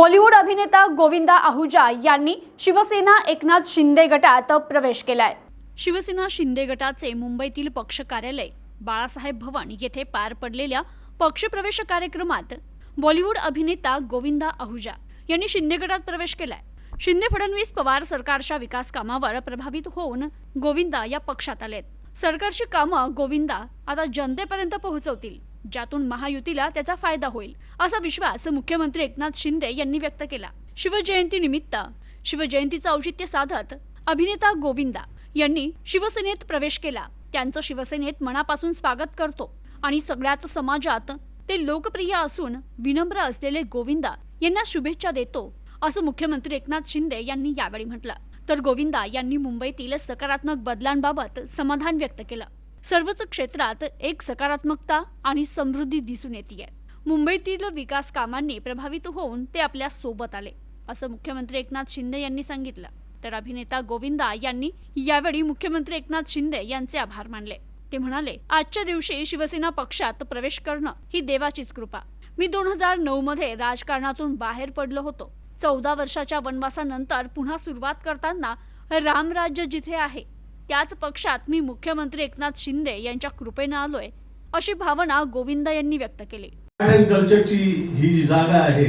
बॉलिवूड अभिनेता गोविंदा आहुजा यांनी शिवसेना एकनाथ शिंदे गटात प्रवेश केलाय. शिवसेना शिंदे गटाचे मुंबईतील पक्ष कार्यालय बाळासाहेब भवन येथे पार पडलेल्या पक्षप्रवेश कार्यक्रमात बॉलिवूड अभिनेता गोविंदा आहुजा यांनी शिंदे गटात प्रवेश केलाय. शिंदे फडणवीस पवार सरकारच्या विकास कामावर प्रभावित होऊन गोविंदा या पक्षात आलेत. सरकारची कामं गोविंदा आता जनतेपर्यंत पोहोचवतील. ज्यातून महायुतीला त्याचा फायदा होईल असा विश्वास मुख्यमंत्री एकनाथ शिंदे यांनी व्यक्त केला. शिवजयंती निमित्त शिवजयंतीचं औचित्य साधत अभिनेता गोविंदा यांनी शिवसेनेत प्रवेश केला. त्यांचं शिवसेनेत मनापासून स्वागत करतो आणि सगळ्याच समाजात ते लोकप्रिय असून विनम्र असलेले गोविंदा यांना शुभेच्छा देतो असं मुख्यमंत्री एकनाथ शिंदे यांनी यावेळी म्हटलं. तर गोविंदा यांनी मुंबईतील सकारात्मक बदलांबाबत समाधान व्यक्त केलं. सर्वच क्षेत्रात एक सकारात्मकता आणि समृद्धी दिसून येते मुंबईतील विकास कामांनी प्रभावित होऊन ते आपल्यासोबत आले असं मुख्यमंत्री एकनाथ शिंदे यांनी सांगितलं. तर अभिनेता गोविंदा यांनी यावेळी मुख्यमंत्री एकनाथ शिंदे यांचे आभार मानले. ते म्हणाले आजच्या दिवशी शिवसेना पक्षात प्रवेश करणं ही देवाचीच कृपा. मी दोन हजार नऊ मध्ये राजकारणातून बाहेर पडलो होतो. चौदा वर्षाच्या वनवासानंतर पुन्हा सुरुवात करताना रामराज्य जिथे आहे त्याच पक्षात मी मुख्यमंत्री एकनाथ शिंदे यांच्या कृपेनं आलोय अशी भावना गोविंदा यांनी व्यक्त केली. कल्चरची ही जी जागा आहे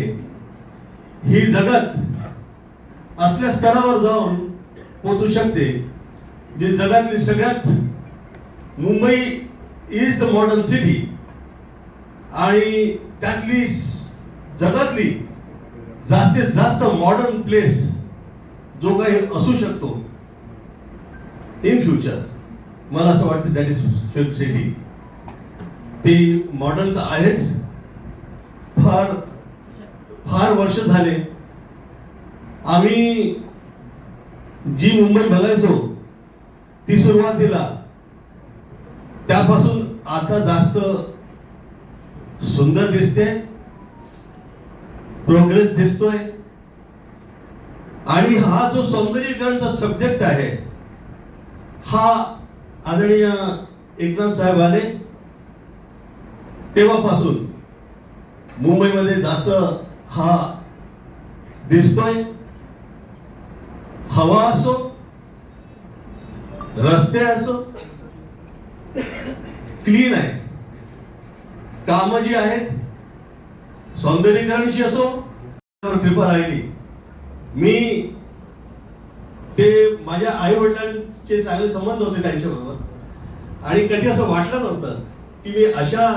ही जगत असल्या स्तरावर जाऊन पोचू शकते जी जगातली सगळ्यात Mumbai is the modern city आणि त्यातली जगातली जास्तीत जास्त मॉडर्न प्लेस जो काही असू शकतो इन फ्युचर मला असं वाटतं दॅट इज फिल्म सिटी ती मॉडर्न तर आहेच. फार फार वर्ष झाले. आम्ही जी मुंबई बघायचो ती सुरुवातीला त्यापासून आता जास्त सुंदर दिसते प्रोग्रेस दिसतोय. आणि हा जो सौंदर्यीकरणचा सब्जेक्ट आहे हा आदरणीय एकनाथ साहेब आले तेव्हापासून मुंबईमध्ये जास्त हा दिसतोय. हवा असो रस्ते असो क्लीन आहे. काम जी आहेत सौंदर्यीकरणची असो कृपा राहिली. मी ते माझ्या आई वडिलांचे चांगले संबंध होते त्यांच्याबरोबर. आणि कधी असं वाटलं नव्हतं की मी अशा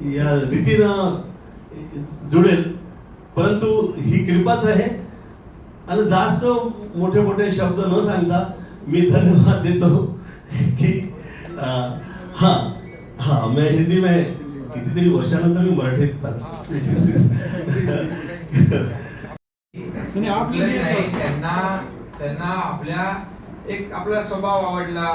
या रीतीनं जुडेल. परंतु ही कृपाच आहे. आणि जास्त मोठे मोठे शब्द न सांगता मी धन्यवाद देतो की अं, हा हा मैं हिंदी में कितीतरी वर्षानंतर मी मराठीत नाही, त्यांना त्यांना आपल्या एक आपला स्वभाव आवडला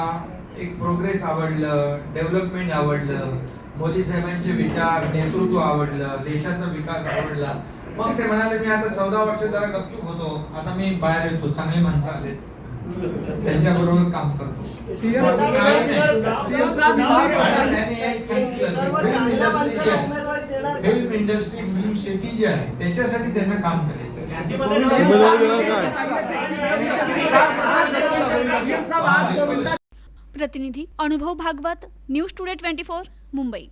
एक प्रोग्रेस आवडलं डेव्हलपमेंट आवडलं मोदी साहेबांचे विचार नेतृत्व आवडलं देशाचा विकास आवडला. मग ते म्हणाले मी आता चौदा वर्ष जरा गपचूप होतो. आता मी बाहेर येतो चांगली माणसं आलेत त्यांच्या बरोबर काम करतो. Film industry film industry film city जी आहे त्याच्यासाठी त्यांना काम करायचं प्रतिनिधी Anubhav Bhagwat news today twenty four Mumbai.